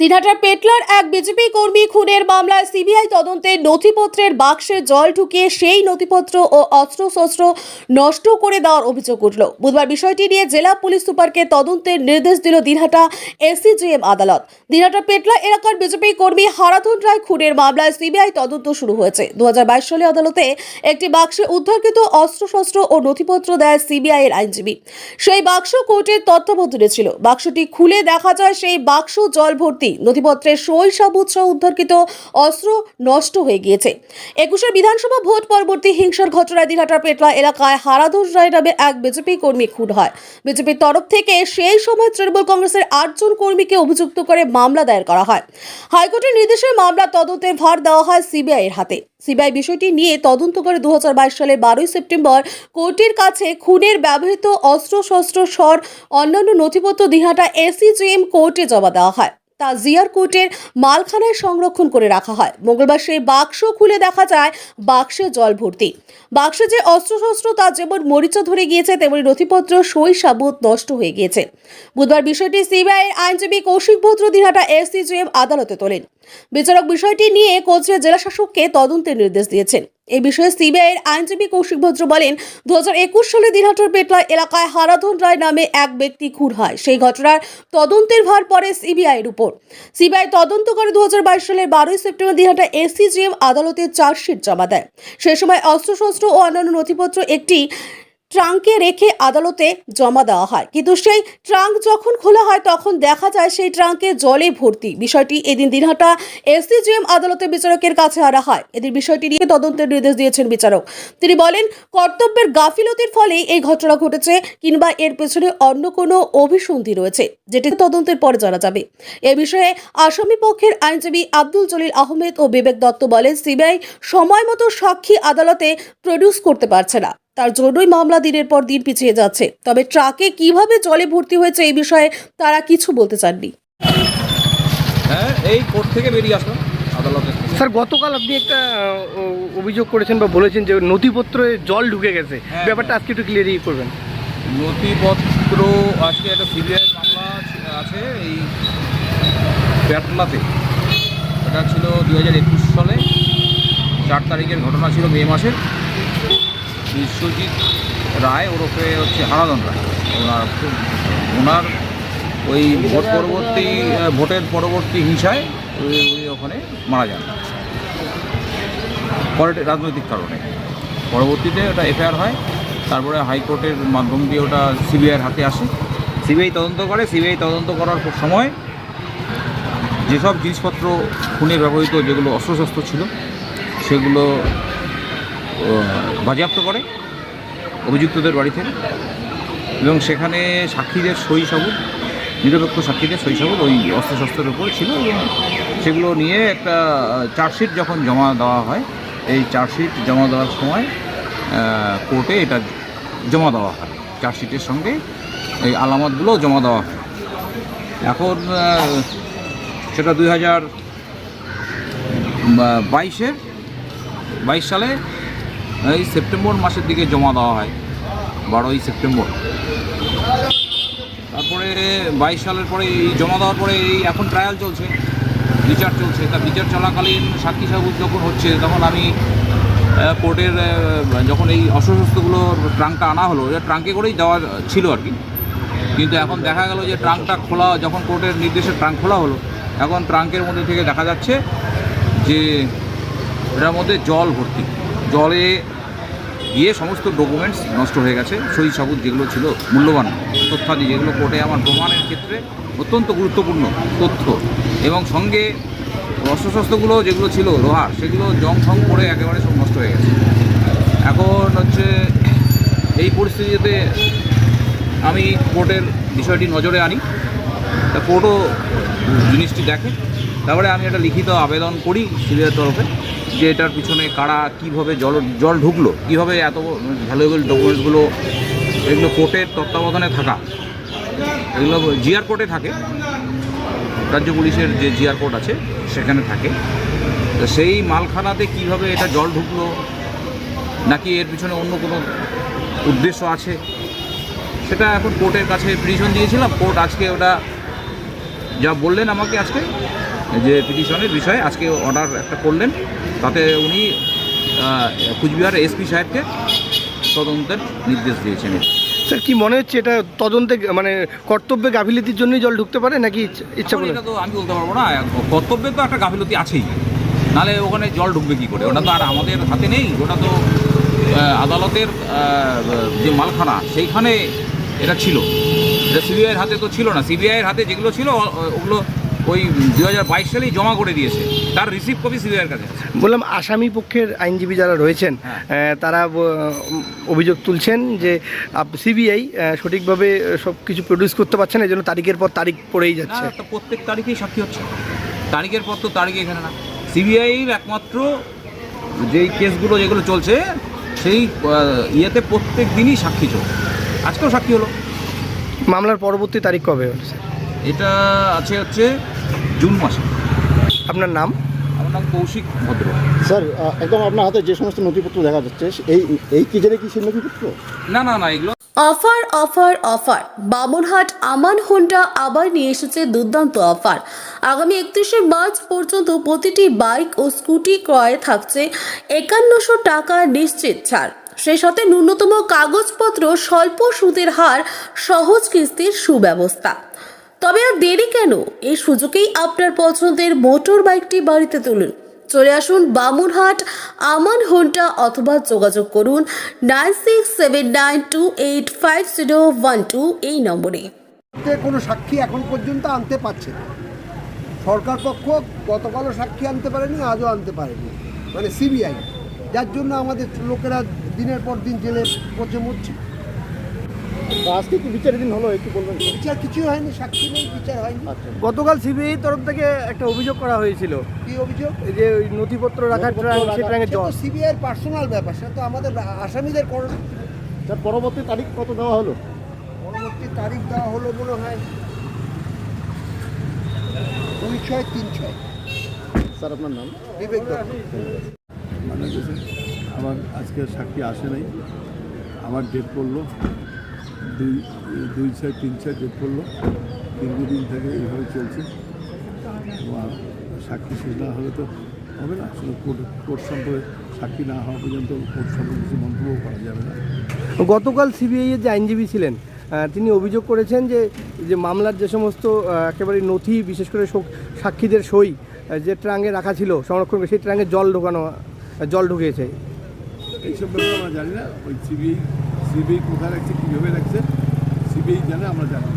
দিনহাটার পেটলার এক বিজেপি কর্মী খুনের মামলায় সিবিআই তদন্তে নথিপত্রের বাক্সে জল ঢুকিয়ে সেই নথিপত্র ও অস্ত্রশস্ত্র নষ্ট করে দেওয়ার অভিযোগ উঠল। বুধবার বিষয়টি নিয়ে জেলা পুলিশ সুপারকে তদন্তের নির্দেশ দিল দিনহাটা এসিজিএম আদালত। দিনহাটা পেটলা এলাকার বিজেপি কর্মী হারাধন রায় খুনের মামলায় সিবিআই তদন্ত শুরু হয়েছে। দু হাজার বাইশ সালে আদালতে একটি বাক্সে উদ্ধারকৃত অস্ত্রশস্ত্র ও নথিপত্র দেয় সিবিআই এর আইনজীবী। সেই বাক্স কোর্টের তত্ত্বাবধানে ছিল। বাক্সটি খুলে দেখা যায় সেই বাক্স জল ভর্তি নথিপত্রের সই সাবুত সহ উদ্ধারকৃত অস্ত্র নষ্ট হয়ে গিয়েছে। একুশের বিধানসভা ভোট পরবর্তী হিংসার ঘটনায় দিনহাটার পেটলা এলাকায় হারাধর রায় নামে এক বিজেপি কর্মী খুন হয়। বিজেপির তরফ থেকে সেই সময় তৃণমূল কংগ্রেসের আটজন কর্মীকে অভিযুক্ত করে মামলা দায়ের করা হয়। হাইকোর্টের নির্দেশে মামলা তদন্তের ভার দেওয়া হয় সিবিআই এর হাতে। সিবিআই বিষয়টি নিয়ে তদন্ত করে দু হাজার বাইশ সালের বারোই সেপ্টেম্বর কোর্টের কাছে খুনের ব্যবহৃত অস্ত্রশস্ত্র, স্বর, অন্যান্য নথিপত্র দিহাটা এসিজিএম কোর্টে জমা দেওয়া হয়। তা জিয়ার কোর্টের মালখানায় সংরক্ষণ করে রাখা হয়। মঙ্গলবার সেই বাক্স খুলে দেখা যায়, বাক্সে জল ভর্তি। বাক্সে যে অস্ত্রশস্ত্র, তা যেমন মরিচা ধরে গিয়েছে, তেমনি নথিপত্র, সই সাবুত নষ্ট হয়ে গিয়েছে। বুধবার বিষয়টি সিবিআইয়ের আইনজীবী কৌশিক ভদ্র দিহাটা এসিজিএম আদালতে তোলেন। বিচারক বিষয়টি নিয়ে কোচবিহার জেলাশাসককে তদন্তের নির্দেশ দিয়েছেন। এই বিষয়ে সিবিআইয়ের আইনজীবী কৌশিক ভদ্র বলেন দুহাজার একুশ সালে দিনহাটার পেটলা এলাকায় হারাধন রায় নামে এক ব্যক্তি খুন হয়। সেই ঘটনার তদন্তের ভার পড়ে সিবিআইয়ের উপর। সিবিআই তদন্ত করে দু হাজার বাইশ সালের বারোই সেপ্টেম্বর দিনহাটা এসিজিএম আদালতে চার্জশিট জমা দেয়। সে সময় অস্ত্রশস্ত্র ও অন্যান্য নথিপত্র একটি ট্রাঙ্কে রেখে আদালতে জমা দেওয়া হয়। কিন্তু সেই ট্রাঙ্ক যখন খোলা হয়, তখন দেখা যায় সেই ট্রাঙ্কে জলে ভর্তি। বিষয়টি এদিন দিনহাটা এসডিজিএম আদালতে বিচারকের কাছে আনা হয়। এদিন বিষয়টি নিয়ে তদন্তের নির্দেশ দিয়েছেন বিচারক। তিনি বলেন, কর্তব্যের গাফিলতির ফলেই এই ঘটনা ঘটেছে কিংবা এর পেছনে অন্য কোনো অভিসন্ধি রয়েছে, যেটি তদন্তের পরে জানা যাবে। এ বিষয়ে আসামি পক্ষের আইনজীবী আব্দুল জলিল আহমেদ ও বিবেক দত্ত বলেন, সিবিআই সময় মতো সাক্ষী আদালতে প্রডিউস করতে পারছে না। তার জন্যই মামলা দিনের পর দিন পিছিয়ে যাচ্ছে। তবে ট্রাকে কীভাবে জলে ভর্তি হয়েছে এই বিষয়ে তারা কিছু বলতে চাননি। হ্যাঁ এই কোর্ট থেকে বেরিয়ে আসলাম আদালতের থেকে স্যার গতকাল আপনি একটা অভিযোগ করেছেন বা বলেছেন যে নথিপত্রে জল ঢুকে গেছে। হ্যাঁ। ব্যাপারটা আজকে একটু ক্লিয়ারই করবেন। নথিপত্র আজকে একটা সিবিআই মামলা আছে এই প্যাটলাতে এটা ছিল দু হাজার একুশ সালে। চার তারিখের ঘটনা ছিল মে মাসের। বিশ্বজিৎ রায় ওরফে হচ্ছে হারাধন রায়। ওনার ওনার ওই ভোট পরবর্তী ভোটের পরবর্তী হিংসায় উনি ওখানে মারা যান। পরে রাজনৈতিক কারণে। পরবর্তীতে ওটা এফআইআর হয়, তারপরে হাইকোর্টের মাধ্যম দিয়ে ওটা সিবিআইয়ের হাতে আসে। সিবিআই তদন্ত করে, সিবিআই তদন্ত করার সময় যেসব জিনিসপত্র খুনে ব্যবহৃত, যেগুলো অস্ত্রশস্ত্র ছিল, সেগুলো বাজেয়াপ্ত করে অভিযুক্তদের বাড়ি থেকে। এবং সেখানে সাক্ষীদের সই সাবুত নিরপেক্ষ সাক্ষীদের সই সাবুত ওই অস্ত্রশস্ত্রের উপর ছিল এবং সেগুলো নিয়ে একটা চার্জশিট যখন জমা দেওয়া হয়, এই চার্জশিট জমা দেওয়ার সময় কোর্টে এটা জমা দেওয়া হয়। চার্জশিটের সঙ্গে এই আলামতগুলো জমা দেওয়া হয়। এখন সেটা দুই হাজার বাইশের, বাইশ সালে এই সেপ্টেম্বর মাসের দিকে জমা দেওয়া হয়, বারোই সেপ্টেম্বর। তারপরে বাইশ সালের পরে এই জমা দেওয়ার পরে এই এখন ট্রায়াল চলছে, বিচার চলছে। তা বিচার চলাকালীন সাক্ষী সাবুত যখন হচ্ছে, তখন আমি কোর্টের যখন এই অস্ত্রশস্ত্রগুলোর ট্রাঙ্কটা আনা হলো এটা ট্রাঙ্কে করেই দেওয়া ছিল আর কি। কিন্তু এখন দেখা গেল যে ট্রাঙ্কটা খোলা, যখন কোর্টের নির্দেশে ট্রাঙ্ক খোলা হলো, এখন ট্রাঙ্কের মধ্যে থেকে দেখা যাচ্ছে যে এটার মধ্যে জল ভর্তি। জলে গিয়ে সমস্ত ডকুমেন্টস নষ্ট হয়ে গেছে। সই সাবুত যেগুলো ছিল মূল্যবান তথ্যাদি যেগুলো কোর্টে আমার প্রমাণের ক্ষেত্রে অত্যন্ত গুরুত্বপূর্ণ তথ্য। এবং সঙ্গে অস্ত্রশস্ত্রগুলো যেগুলো ছিল লোহার সেগুলো জং ফং করে একেবারে সব নষ্ট হয়ে গেছে। এখন হচ্ছে এই পরিস্থিতিতে আমি কোর্টের বিষয়টি নজরে আনি। তা কোর্টও জিনিসটি দেখে। তারপরে আমি একটা লিখিত আবেদন করি সিবিআইয়ের তরফে। যে এটার পিছনে কারা কীভাবে জল জল ঢুকলো, কীভাবে এত ভ্যালুয়েবল ডকুমেন্টসগুলো এগুলো কোর্টের তত্ত্বাবধানে থাকা, এগুলো জিআর কোর্টে থাকে, রাজ্য পুলিশের যে জিআর কোর্ট আছে, সেখানে থাকে। তো সেই মালখানাতে কীভাবে এটা জল ঢুকলো, নাকি এর পিছনে অন্য কোনো উদ্দেশ্য আছে? সেটা এখন কোর্টের কাছে পিটিশন দিয়েছিলাম। কোর্ট আজকে ওটা, যা বললেন আমাকে আজকে যে পিটিশনের বিষয়ে আজকে অর্ডার একটা করলেন তাতে উনি আহ, কুচবিহার এসপি সাহেবকে তদন্তের নির্দেশ দিয়েছেন। স্যার কি মনে হচ্ছে এটা তদন্তে মানে কর্তব্যে গাফিলতির জন্যই জল ঢুকতে পারে নাকি ইচ্ছা- ইচ্ছা করে এটা তো আমি বলতে পারব না কর্তব্যে তো একটা গাফিলতি আছেই। নালে ওখানে জল ঢুকবে কি করে? ওটা তো আর আমাদের হাতে নেই ওটা তো আদালতের যে মালখানা সেইখানে এটা ছিল। এটা সিবিআইয়ের হাতে তো ছিল না। সিবিআইয়ের হাতে যেগুলো ছিল ওগুলো ওই দু হাজার বাইশ সালেই জমা করে দিয়েছে। তার রিসিভ কপি সিবিআইয়ের কাছে বললাম আসামি পক্ষের আইনজীবী যারা রয়েছেন হ্যাঁ। তারা অভিযোগ তুলছেন যে সিবিআই সঠিকভাবে সব কিছু প্রডিউস করতে পারছে না এই জন্য তারিখের পর তারিখ পড়েই যাচ্ছে। প্রত্যেক তারিখেই সাক্ষী হচ্ছে। তারিখের পর তো তারিখ এখানে না। সিবিআইয়ের একমাত্র যেই কেসগুলো যেগুলো চলছে সেই ইয়েতে প্রত্যেক দিনই সাক্ষী চলছে। আজকেও সাক্ষী হলো। মামলার পরবর্তী তারিখ কবে এটা আছে হচ্ছে জুন মাসে। আপনার নাম? আমার নাম কৌশিক ভদ্র। স্যার একদম আপনার হাতে যে সমস্ত নথিপত্র দেখা যাচ্ছে এই এই কি জেনে কি সেই নথিপত্র? না না না এগুলো offer offer offer. Bamanhat Aman Honda আবার নিয়ে এসেছে দুর্দান্ত অফার। আগামী একত্রিশে মার্চ পর্যন্ত প্রতিটি বাইক ও স্কুটি ক্রয়ে থাকছে একান্নশো টাকা নিশ্চিত ছাড়। সেই সাথে ন্যূনতম কাগজপত্র স্বল্প সুদের হার সহজ কিস্তির সুব্যবস্থা। তবে আর দেরি কেন? এই সুযোগেই আপনার পছন্দের মোটর বাইকটি বাড়িতে তুলুন। চলে আসুন বামুনহাট, আমান হোন্ডা অথবা যোগাযোগ করুন nine six seven nine two eight five zero one two এই নম্বরে। কোনো সাক্ষী এখন পর্যন্ত আনতে পারছে না। সরকার পক্ষ গতকালও সাক্ষী আনতে পারেনি, আজও আনতে পারেনি। মানে সিবিআই, যার জন্য আমাদের লোকেরা দিনের পর দিন জেলে পচে মরছে। আজকে কি বিচারের দিন হলো একটু বলবেন বিচার কিছুই হয়নি সাক্ষী নেই বিচার হয়নি। গতকাল সিবিআই তরফ থেকে একটা অভিযোগ করা হয়েছিল। কি অভিযোগ? এই যে ওই নথিপত্র রাখার নথিপত্র সে রাখা- ট্রাঙে জল সিবিআইয়ের পার্সোনাল ব্যাপার সেটা তো আমাদের আসামিদের করণ স্যার পরবর্তী তারিখ কত দেওয়া হলো? পরবর্তী তারিখ দেওয়া হলো মনে হয় দুই ছয় তিন ছয়। স্যার আপনার নাম? বিবেক দত্ত। আমার আজকে সাক্ষী আসে নাই। আমার ডেট পড়ল দুই দুই ছয় তিন ছয় ডেট পড়ল দীর্ঘদিন থেকে এইভাবে চলছে। এবং সাক্ষী শেষ না হলে তো হবে না শুধু কোর্ট কোর্ট সম্পর্কে সাক্ষী না হওয়া পর্যন্ত কোর্ট সম্পর্কে কিছু মন্তব্য করা যাবে না। গতকাল সিবিআই এর যে আইনজীবী ছিলেন তিনি অভিযোগ করেছেন যে যে মামলার যে সমস্ত একেবারে নথি বিশেষ করে সাক্ষীদের সই যে ট্রাঙ্গে রাখা ছিল সংরক্ষণ করে সেই ট্রাঙ্গে জল ঢোকানো জল ঢুকিয়েছে এইসব ব্যাপারে আমরা জানি না ওই সিবিআই সিবিআই কোথায় রাখছে কীভাবে রাখছে সিবিআই জানে আমরা জানি।